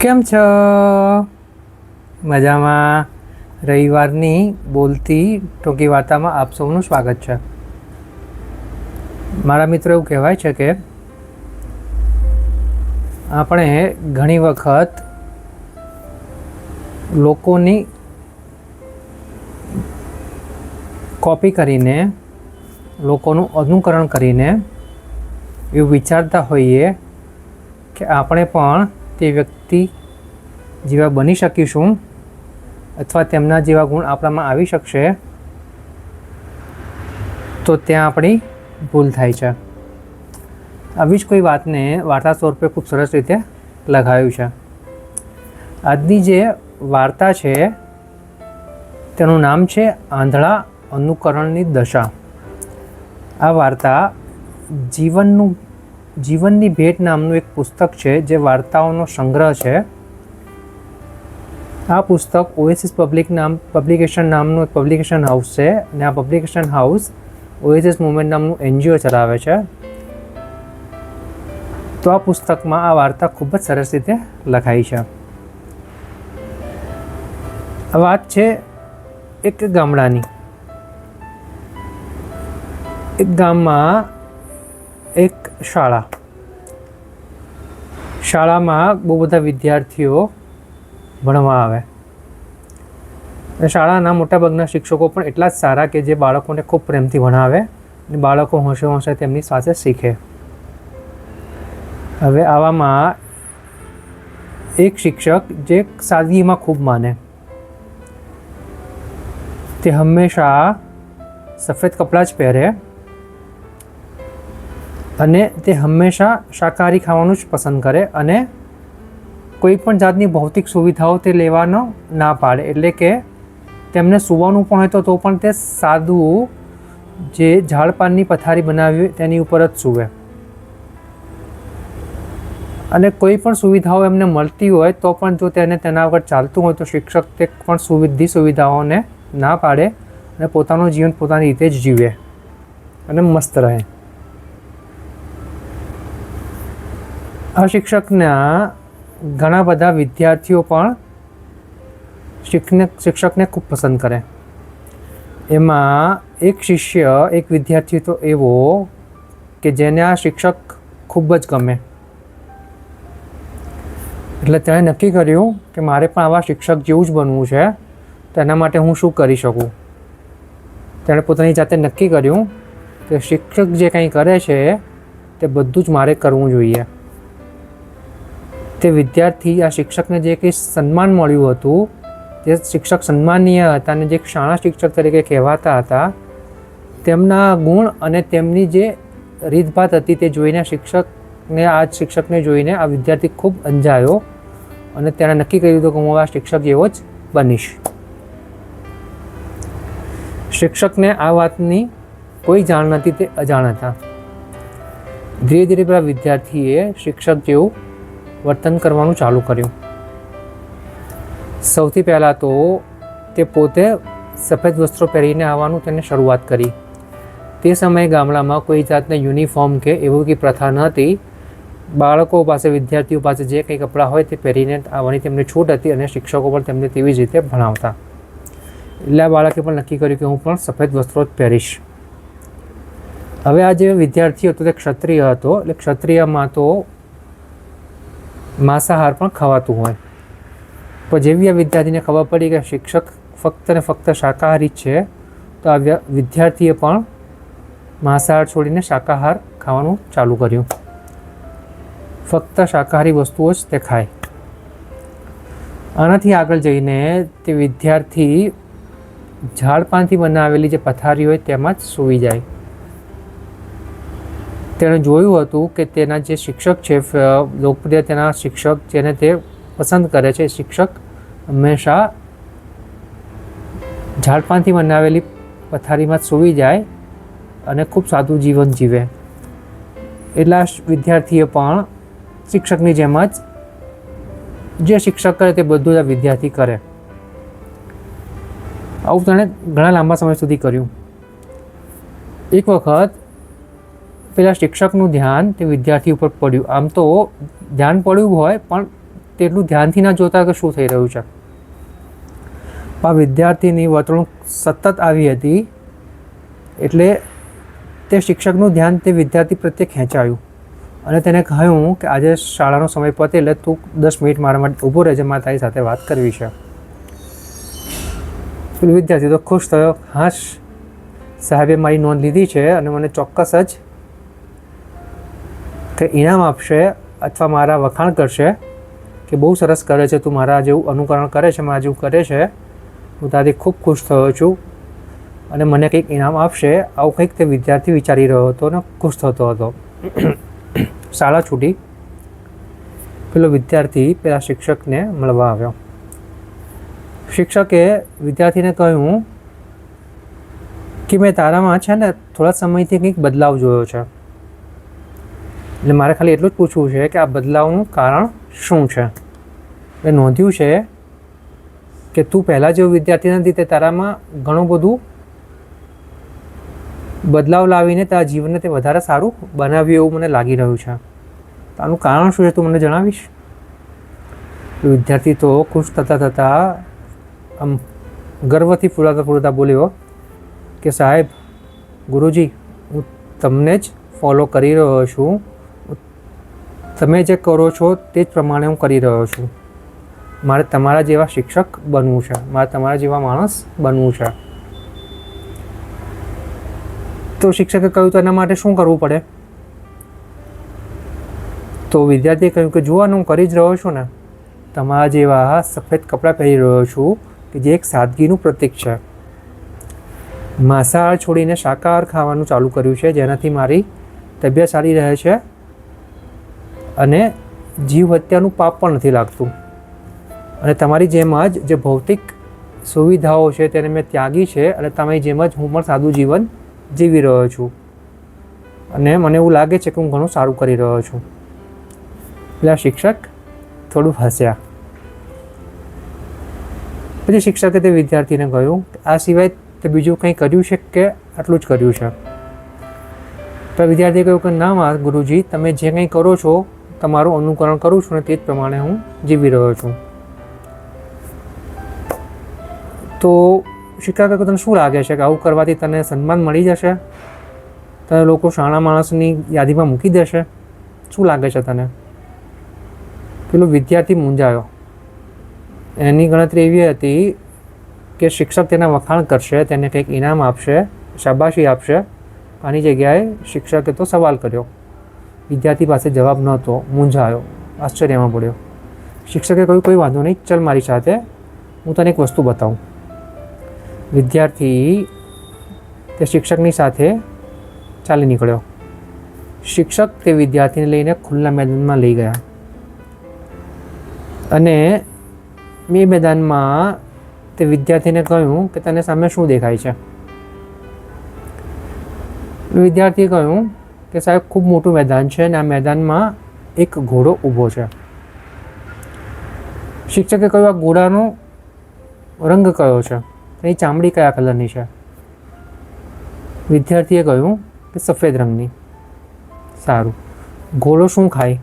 કેમ છો? મજામાં. રવિવારની બોલતી ટૂંકી વાર્તામાં આપ સૌનું સ્વાગત છે. મારા મિત્રો એવું કહેવાય છે કે આપણે ઘણી વખત લોકોની કોપી કરીને, લોકોનું અનુકરણ કરીને એવું વિચારતા હોઈએ કે આપણે પણ તે વ્યક્તિ જેવા બની શકીશું અથવા તેમના જેવા ગુણ આપણામાં આવી શકશે, તો ત્યાં આપણી ભૂલ થાય છે. આવી જ કોઈ વાતને વાર્તા સ્વરૂપે ખૂબ સરસ રીતે લખાયું છે. આજની જે વાર્તા છે, તેનું નામ છે આંધળા અનુકરણની દશા. આ વાર્તા જીવનનું જીવનની ભેટ નામનું એક પુસ્તક છે, જે વાર્તાઓનો સંગ્રહ છે. આ પુસ્તક ઓએસિસ પબ્લિક નામ પબ્લિકેશન નામનું એક પબ્લિકેશન હાઉસ છે અને આ પબ્લિકેશન હાઉસ ઓએસિસ મુવમેન્ટ નામનું એનજીઓ ચલાવે છે. તો આ પુસ્તકમાં આ વાર્તા ખૂબ જ સરસ રીતે લખાઈ છે. આ વાત છે એક ગામડાની. એક ગામમાં એક શાળા. શાળામાં બહુ બધા વિદ્યાર્થીઓ ભણવા આવે. શાળાના મોટાભાગના શિક્ષકો પણ એટલા જ સારા કે જે બાળકોને ખૂબ પ્રેમથી ભણાવે અને બાળકો હોંશે હોંશે તેમની સાથે શીખે. હવે આવામાં એક શિક્ષક જે સાદગીમાં ખૂબ માને. તે હંમેશા સફેદ કપડાં જ પહેરે અને તે હંમેશા શાકાહારી ખાવાનું જ પસંદ કરે અને કોઈ પણ જાતની ભૌતિક સુવિધાઓ તે લેવાનો ના પાડે. એટલે કે તેમને સૂવાનું પણ હોય તો પણ તે સાદું જે ઝાડપાનની પથારી બનાવી તેની ઉપર જ સૂવે. અને કોઈ પણ સુવિધાઓ એમને મળતી હોય તો પણ જો તેને તેના આગળ ચાલતું હોય તો શિક્ષક તે પણ સુવિધી સુવિધાઓને ના પાડે અને પોતાનું જીવન પોતાની રીતે જ જીવે અને મસ્ત રહે. આ શિક્ષકના ઘણા બધા વિદ્યાર્થીઓ પણ શિક્ષને શિક્ષકને ખૂબ પસંદ કરે. એમાં એક શિષ્ય, એક વિદ્યાર્થી તો એવો કે જેને આ શિક્ષક ખૂબ જ ગમે. એટલે તેણે નક્કી કર્યું કે મારે પણ આવા શિક્ષક જેવું જ બનવું છે, તો એના માટે હું શું કરી શકું? તેણે પોતાની જાતે નક્કી કર્યું કે શિક્ષક જે કંઈ કરે છે, તે બધું જ મારે કરવું જોઈએ. તે વિદ્યાર્થી, આ શિક્ષકને જે કંઈ સન્માન મળ્યું હતું જે શિક્ષક સન્માનીય હતા અને જે શાળા શિક્ષક તરીકે કહેવાતા હતા, તેમના ગુણ અને તેમની જે રીતભાત હતી તે જોઈને શિક્ષકને, આ શિક્ષકને જોઈને આ વિદ્યાર્થી ખૂબ અંજાયો અને તેણે નક્કી કર્યું હતું કે હું આ શિક્ષક જેવો જ બનીશ. શિક્ષકને આ વાતની કોઈ જાણ નથી તે અજાણ હતા. ધીરે ધીરે પેલા વિદ્યાર્થીએ શિક્ષક જેવું વર્તન કરવાનું ચાલુ કર્યું. સૌથી પહેલાં તો તે પોતે સફેદ વસ્ત્રો પહેરીને આવવાનું તેને શરૂઆત કરી. તે સમયે ગામડામાં કોઈ જાતના યુનિફોર્મ કે એવું કંઈ પ્રથા ન હતી. બાળકો પાસે, વિદ્યાર્થીઓ પાસે જે કંઈ કપડાં હોય તે પહેરીને આવવાની તેમને છૂટ હતી અને શિક્ષકો પણ તેમને તેવી જ રીતે ભણાવતા. એટલે આ બાળકે પણ નક્કી કર્યું કે હું પણ સફેદ વસ્ત્રો જ પહેરીશ. હવે આ જે વિદ્યાર્થી હતો તે ક્ષત્રિય હતો. એટલે ક્ષત્રિયમાં તો માંસાહાર પણ ખવાતું હોય. તો જેવી આ વિદ્યાર્થીને ખબર પડી કે શિક્ષક ફક્ત ને ફક્ત શાકાહારી છે, તો આ વિદ્યાર્થીએ પણ માંસાહાર છોડીને શાકાહાર ખાવાનું ચાલુ કર્યું. ફક્ત શાકાહારી વસ્તુઓ જ તે ખાય. આનાથી આગળ જઈને તે વિદ્યાર્થી ઝાડપાનથી બનાવેલી જે પથારી હોય તેમાં જ સૂઈ જાય. તેણે જોયું હતું કે તેના જે શિક્ષક છે લોકપ્રિય તેના શિક્ષક જેને તે પસંદ કરે છે શિક્ષક હંમેશા ઝાડપાનથી બનાવેલી પથારીમાં સૂવી જાય અને ખૂબ સાદું જીવન જીવે. એટલા વિદ્યાર્થીએ પણ શિક્ષકની જેમ જ જે શિક્ષક કરે તે બધું જ વિદ્યાર્થી કરે. આવું તેણે ઘણા લાંબા સમય સુધી કર્યું. એક વખત પેલા શિક્ષકનું ધ્યાન તે વિદ્યાર્થી ઉપર પડ્યું. આમ તો ધ્યાન પડ્યું હોય, પણ તેટલું ધ્યાનથી ના જોતા કે શું થઈ રહ્યું છે. આ વિદ્યાર્થીની વર્તણૂક સતત આવી હતી, એટલે તે શિક્ષકનું ધ્યાન તે વિદ્યાર્થી પ્રત્યે ખેંચાયું. અને તેને કહ્યું કે આજે શાળાનો સમય પતે, એટલે તું દસ મિનિટ મારા માટે ઊભો રહેજે, મારે તારી સાથે વાત કરવી છે. વિદ્યાર્થી તો ખુશ થયો, હાશ, સાહેબે મારી નોંધ લીધી છે અને મને ચોક્કસ જ કે ઇનામ આપશે અથવા મારા વખાણ કરશે કે બહુ સરસ કરે છે, તું મારા જેવું અનુકરણ કરે છે, મારા જેવું કરે છે, હું તારાથી ખૂબ ખુશ થયો છું અને મને કંઈક ઇનામ આપશે, આવું કંઈક તે વિદ્યાર્થી વિચારી રહ્યો હતો અને ખુશ થતો હતો. શાળા છૂટી. પેલો વિદ્યાર્થી પેલા શિક્ષકને મળવા આવ્યો. શિક્ષકે વિદ્યાર્થીને કહ્યું કે મેં તારામાં છે ને થોડા સમયથી કંઈક બદલાવ જોયો છે. એટલે મારે ખાલી એટલું જ પૂછવું છે કે આ બદલાવનું કારણ શું છે? એટલે નોંધ્યું છે કે તું પહેલાં જેવો વિદ્યાર્થી નથી તે તારામાં ઘણું બધું બદલાવ લાવીને તારા જીવનને તે વધારે સારું બનાવ્યું એવું મને લાગી રહ્યું છે. આનું કારણ શું છે તું મને જણાવીશ? વિદ્યાર્થી તો ખુશ થતાં થતાં આમ ગર્વથી ફૂલાતા ફૂલતા બોલ્યો કે સાહેબ, ગુરુજી, હું તમને જ ફોલો કરી રહ્યો છું. તમે જે કરો છો તે જ પ્રમાણે હું કરી રહ્યો છું. મારે તમારા જેવા શિક્ષક બનવું છે. મારે તમારા જેવા માણસ બનવું છે. તો શિક્ષકે કહ્યું, તો એના માટે શું કરવું પડે? તો વિદ્યાર્થીએ કહ્યું કે જોવાનું હું કરી જ રહ્યો છું ને. તમારા જેવા સફેદ કપડાં પહેરી રહ્યો છું કે જે એક સાદગીનું પ્રતીક છે. માંસાહાર છોડીને શાકાહાર ખાવાનું ચાલુ કર્યું છે, જેનાથી મારી તબિયત સારી રહે છે અને જીવ હત્યાનું પાપ પણ નથી લાગતું. અને તમારી જેમ જ જે ભૌતિક સુવિધાઓ છે તેને મેં ત્યાગી છે અને તમારી જેમ જ હું પણ સાદું જીવન જીવી રહ્યો છું. અને મને એવું લાગે છે કે હું ઘણું સારું કરી રહ્યો છું. પેલા શિક્ષક થોડું હસ્યા. પછી શિક્ષકે તે વિદ્યાર્થીને કહ્યું કે આ સિવાય તે બીજું કંઈ કર્યું છે કે આટલું જ કર્યું છે? તો વિદ્યાર્થીએ કહ્યું કે ના મા ગુરુજી, તમે જે કંઈ કરો છો તમારું અનુકરણ કરું છું ને તે જ પ્રમાણે હું જીવી રહ્યો છું. તો શિક્ષા તને શું લાગે છે કે આવું કરવાથી તને સન્માન મળી જશે? તને લોકો શાણા માણસની યાદીમાં મૂકી દેશે? શું લાગે છે તને? પેલો વિદ્યાર્થી મૂંઝાયો. એની ગણતરી એવી હતી કે શિક્ષક તેના વખાણ કરશે, તેને કંઈક ઇનામ આપશે, શાબાશી આપશે. આની જગ્યાએ શિક્ષકે તો સવાલ કર્યો. વિદ્યાર્થી પાસે જવાબ નહોતો. મૂંઝાયો. આશ્ચર્યમાં પડ્યો. શિક્ષકે કહ્યું, કોઈ વાંધો નહીં, ચલ મારી સાથે. હું તને એક વસ્તુ બતાવું. વિદ્યાર્થી તે શિક્ષકની સાથે ચાલી નીકળ્યો. શિક્ષક તે વિદ્યાર્થીને લઈને ખુલ્લા મેદાનમાં લઈ ગયા. અને એ મેદાનમાં તે વિદ્યાર્થીને કહ્યું કે તને સામે શું દેખાય છે? વિદ્યાર્થીએ કહ્યું કે સાહેબ, ખૂબ મોટું મેદાન છે અને આ મેદાનમાં એક ઘોડો ઊભો છે. શિક્ષકે કહ્યું, આ ઘોડાનો રંગ કયો છે? એની ચામડી કયા કલરની છે? વિદ્યાર્થીએ કહ્યું કે સફેદ રંગની. સારું. ઘોડો શું ખાય?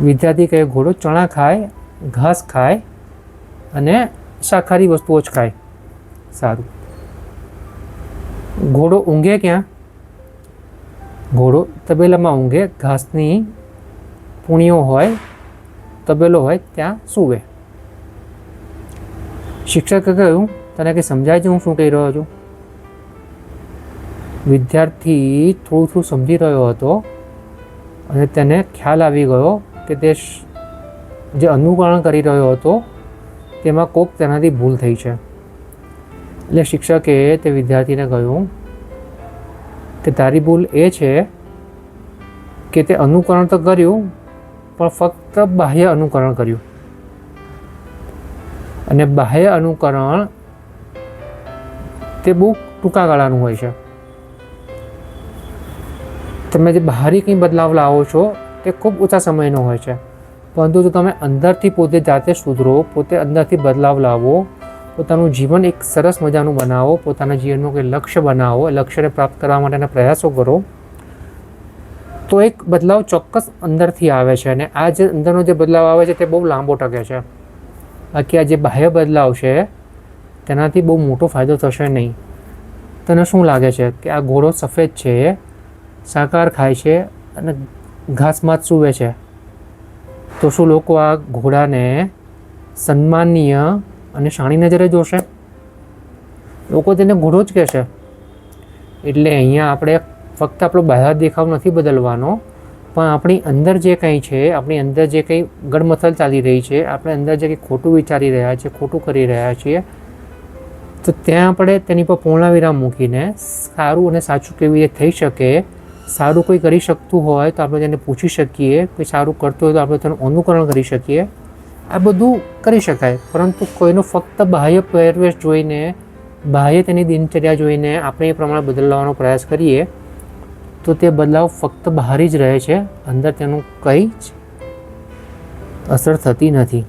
વિદ્યાર્થી કહે, ઘોડો ચણા ખાય, ઘાસ ખાય અને શાકાહારી વસ્તુઓ જ ખાય. સારું. ઘોડો ઊંઘે ક્યાં? ઘોડો તબેલામાં ઊંઘે, ઘાસની પૂણીઓ હોય, તબેલો હોય, ત્યાં સૂવે. શિક્ષકે કહ્યું, તને કંઈ સમજાય છે હું શું કહી રહ્યો છું? વિદ્યાર્થી થોડું થોડું સમજી રહ્યો હતો અને તેને ખ્યાલ આવી ગયો કે તે જે અનુકરણ કરી રહ્યો હતો, તેમાં કોક તેનાથી ભૂલ થઈ છે. એટલે શિક્ષકે તે વિદ્યાર્થીને કહ્યું કે તારી ભૂલ એ છે કે તે અનુકરણ તો કર્યું, પણ ફક્ત બાહ્ય અનુકરણ કર્યું. અને બાહ્ય અનુકરણ તે બહુ ટૂંકા ગાળાનું હોય છે. તમે જે બહારી કંઈ બદલાવ લાવો છો, તે ખૂબ ઓછા સમયનો હોય છે. પરંતુ જો તમે અંદરથી પોતે જાતે સુધરો, પોતે અંદરથી બદલાવ લાવો પોતાનું જીવન એક સરસ મજાનું બનાવો, પોતાના જીવનનું કોઈ લક્ષ્ય બનાવો, લક્ષ્યને પ્રાપ્ત કરવા માટેના પ્રયાસો કરો. તો એક બદલાવ ચોક્કસ અંદરથી આવે છે અને આ જે અંદરનો જે બદલાવ આવે છે તે બહુ લાંબો ટકે છે. બાકી આ જે બાહ્ય બદલાવ છે, તેનાથી બહુ મોટો ફાયદો થશે નહીં. તને શું લાગે છે કે આ ઘોડો સફેદ છે, સાકાર ખાય છે અને ઘાસમાં સૂવે છે? તો શું લોકો આ ઘોડાને સન્માનીય અને શાણી નજરે જોશે. લોકો તેને ઘોડો જ કહેશે. એટલે અહીંયા આપણે ફક્ત આપણો બહાર દેખાવ નથી બદલવાનો, પણ આપણી અંદર જે કંઈ છે, આપણી અંદર જે કંઈ ગડમથલ ચાલી રહી છે, આપણે અંદર જે કંઈ ખોટું વિચારી રહ્યા છીએ, ખોટું કરી રહ્યા છીએ, તો ત્યાં આપણે તેની પર પૂર્ણવિરામ મૂકીને સારું અને સાચું કેવી રીતે થઈ શકે, સારું કોઈ કરી શકતું હોય તો આપણે તેને પૂછી શકીએ, કોઈ સારું કરતું હોય તો આપણે તેનું અનુકરણ કરી શકીએ આ બધું કરી શકાય. પરંતુ કોઈનો ફક્ત બાહ્ય પહેરવેશ જોઈને, બાહ્ય તેની દિનચર્યા જોઈને આપણે એ પ્રમાણે બદલવાનો પ્રયાસ કરીએ, તો તે બદલાવ ફક્ત બહાર જ રહે છે. અંદર તેનું કંઈ જ અસર થતી નથી.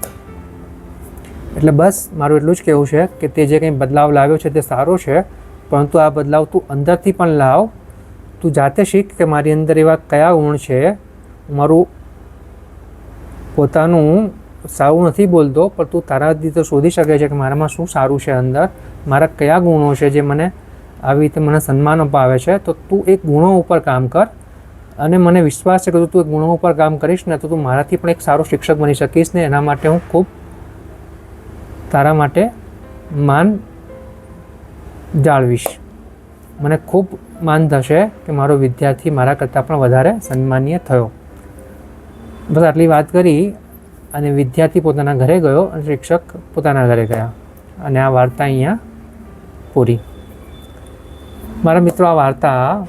એટલે બસ મારું એટલું જ કહેવું છે કે તે જે કંઈ બદલાવ લાવ્યો છે તે સારો છે, પરંતુ આ બદલાવ તું અંદરથી પણ લાવ. તું જાતે શીખ કે મારી અંદર એવા કયા ગુણ છે. મારું પોતાનું સારું નથી બોલતો, પણ તું તારા રીતે શોધી શકે છે કે મારામાં શું સારું છે અંદર, મારા કયા ગુણો છે જે મને આવી રીતે મને સન્માન અપાવે છે, તો તું એક ગુણો ઉપર કામ કર. અને મને વિશ્વાસ છે કે તું એક ગુણો ઉપર કામ કરીશ ને, તો તું મારાથી પણ એક સારો શિક્ષક બની શકીશ ને. એના માટે હું ખૂબ તારા માટે માન જાળવીશ. મને ખૂબ માન થશે કે મારો વિદ્યાર્થી મારા કરતાં પણ વધારે સન્માનીય થયો. બસ આટલી વાત કરી. અને વિદ્યાર્થી પોતાના ઘરે ગયો અને શિક્ષક પોતાના ઘરે ગયા. અને આ વાર્તા અહીંયા પૂરી. મારા મિત્રો, આ વાર્તા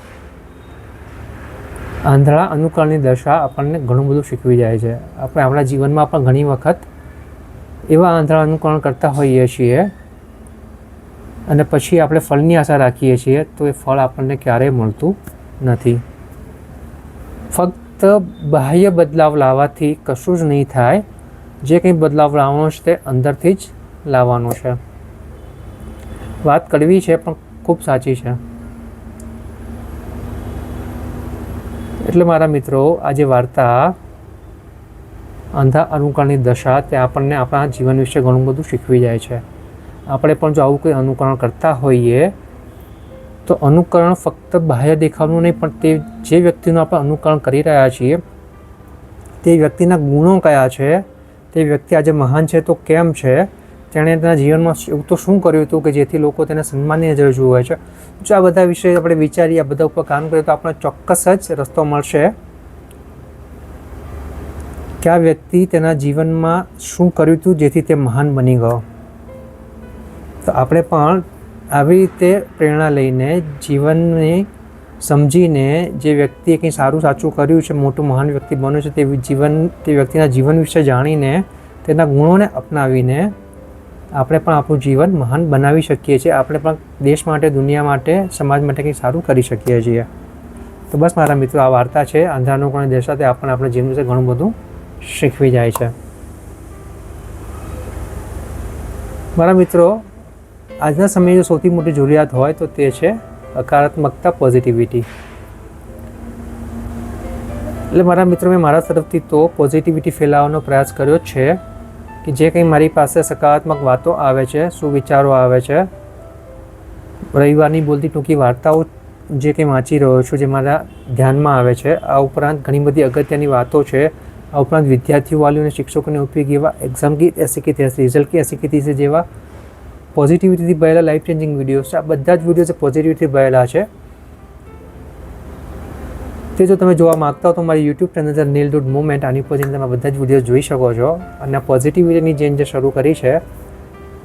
આંધળા અનુકરણની દશા આપણને ઘણું બધું શીખવી જાય છે. આપણે આપણા જીવનમાં પણ ઘણી વખત એવા આંધળા અનુકરણ કરતા હોઈએ છીએ અને પછી આપણે ફળની આશા રાખીએ છીએ તો એ ફળ આપણને ક્યારેય મળતું નથી. ફક્ત બાહ્ય બદલાવ લાવવાથી કશું જ નહીં થાય. જે કંઈ બદલાવ લાવવાનો છે તે અંદરથી જ લાવવાનો છે. વાત કડવી છે, પણ ખૂબ સાચી છે. એટલે મારા મિત્રો આજે વાર્તા અંધા અનુકરણની દશા, તે આપણને આપણા જીવન વિશે ઘણું બધું શીખવી જાય છે. આપણે પણ જો આવું કોઈ અનુકરણ કરતા હોઈએ તો અનુકરણ ફક્ત બાહ્ય દેખાવનું નહીં, પણ તે જે વ્યક્તિનું આપણે અનુકરણ કરી રહ્યા છીએ, તે વ્યક્તિના ગુણો કયા છે? તે વ્યક્તિ આજે મહાન છે તો કેમ છે? તેણે તેના જીવનમાં એવું તો શું કર્યું હતું કે જેથી લોકો તેને સન્માનની નજરે જુએ છે? જો આ બધા વિશે આપણે વિચારીએ, આ બધા ઉપર કામ કરીએ, તો આપણે ચોક્કસ જ રસ્તો મળશે. કે આ વ્યક્તિ તેના જીવનમાં શું કર્યું હતું જેથી તે મહાન બની ગયો? તો આપણે પણ આવી રીતે પ્રેરણા લઈને જીવનને સમજીને જે વ્યક્તિએ કંઈ સારું સાચું કર્યું છે, મોટું મહાન વ્યક્તિ બન્યું છે, તે જીવન, તે વ્યક્તિના જીવન વિશે જાણીને, તેના ગુણોને અપનાવીને આપણે પણ આપણું જીવન મહાન બનાવી શકીએ છીએ. આપણે પણ દેશ માટે, દુનિયા માટે, સમાજ માટે કંઈક સારું કરી શકીએ છીએ. તો બસ મારા મિત્રો, આ વાર્તા છે. આંધ્રાનું કોણ દેશ સાથે આપણને આપણા જીવન વિશે ઘણું બધું શીખવી જાય છે. મારા મિત્રો આજના સમયે જો સૌથી મોટી જરૂરિયાત હોય તો તે છે હકારાત્મકતા પોઝિટિવિટી એટલે મારા મિત્રો મેં મારા તરફથી તો પોઝિટિવિટી ફેલાવવાનો પ્રયાસ કર્યો છે કે જે કંઈ મારી પાસે સકારાત્મક વાતો આવે છે સુવિચારો આવે છે, રવિવારની બોલતી ટૂંકી વાર્તાઓ જે કંઈ વાંચી રહ્યો છું, જે મારા ધ્યાનમાં આવે છે, આ ઉપરાંત ઘણી બધી અગત્યની વાતો છે, આ ઉપરાંત વિદ્યાર્થીઓ વાલીઓ અને શિક્ષકોને ઉપયોગી એવા એક્ઝામ કી એસી કે રિઝલ્ટ કે એસી કે જેવા પોઝિટિવિટીથી ભરેલા લાઈફ ચેન્જિંગ વિડીયોઝ છે. આ બધા જ જે પોઝિટિવિટી ભરેલા છે. તે જો તમે જોવા માગતા હો તો મારી યુટ્યુબ ચેનલ છે નીલ ડુડ મુવમેન્ટ આની પર જઈને તમે બધા જ વીડિયો જોઈ શકો છો. અને પોઝિટિવિટીની જેમ જે શરૂ કરી છે,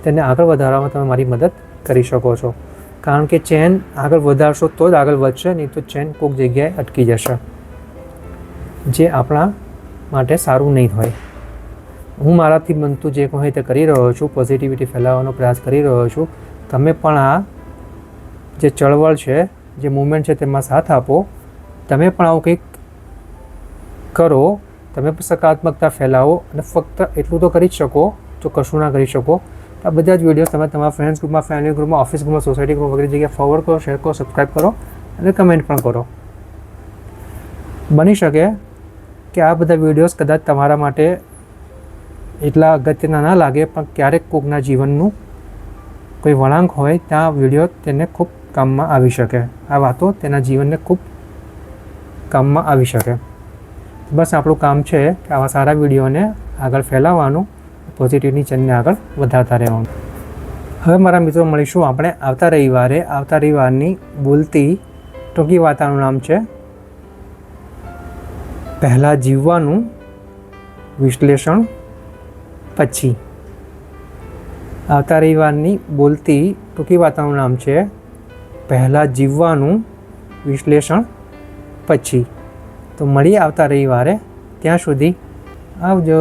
તેને આગળ વધારવામાં તમે મારી મદદ કરી શકો છો. કારણ કે ચેન આગળ વધારશો તો જ આગળ વધશે, નહીં તો ચેન કોઈક જગ્યાએ અટકી જશે. જે આપણા માટે સારું નહીં હોય. હું મારાથી બનતું જે કોઈ તે કરી રહ્યો છું પોઝિટિવિટી ફેલાવવાનો પ્રયાસ કરી રહ્યો છું. તમે પણ આ જે ચળવળ છે, જે મુવમેન્ટ છે તેમાં સાથ આપો. તમે પણ આવું કંઈક કરો, તમે પણ સકારાત્મકતા ફેલાવો અને ફક્ત એટલું તો કરી જ શકો જો કશું ના કરી શકો. આ બધા જ વિડીયોઝ તમે તમારા ફ્રેન્ડ્સ ગ્રુપમાં ફેમિલી ગ્રુપમાં ઓફિસ ગ્રુપમાં સોસાયટી ગ્રુપ વગેરે જગ્યાએ ફોરવર્ડ કરો શેર કરો સબસ્ક્રાઈબ કરો અને કમેન્ટ પણ કરો. બની શકે કે આ બધા વિડીયોઝ કદાચ તમારા માટે એટલા અગત્યના ના લાગે, પણ ક્યારેક કોકના જીવનનું કોઈ વળાંક હોય, ત્યાં વીડિયો તેને ખૂબ કામમાં આવી શકે. આ વાતો તેના જીવનને ખૂબ કામમાં આવી શકે. બસ આપણું કામ છે કે આવા સારા વિડીયોને આગળ ફેલાવવાનું પોઝિટિવની ચેનને આગળ વધારતા રહેવાનું. હવે મારા મિત્રો મળીશું આપણે આવતા રવિવારે. આવતા રવિવારની બોલતી, ટૂંકી વાર્તાનું નામ છે પહેલાં જીવવાનું વિશ્લેષણ. પછી આવતા રવિવારની બોલતી ટૂંકી વાર્તાનું નામ છે પહેલાં જીવવાનું વિશ્લેષણ પછી. તો મળીએ આવતા રવિવારે. ત્યાં સુધી આવજો.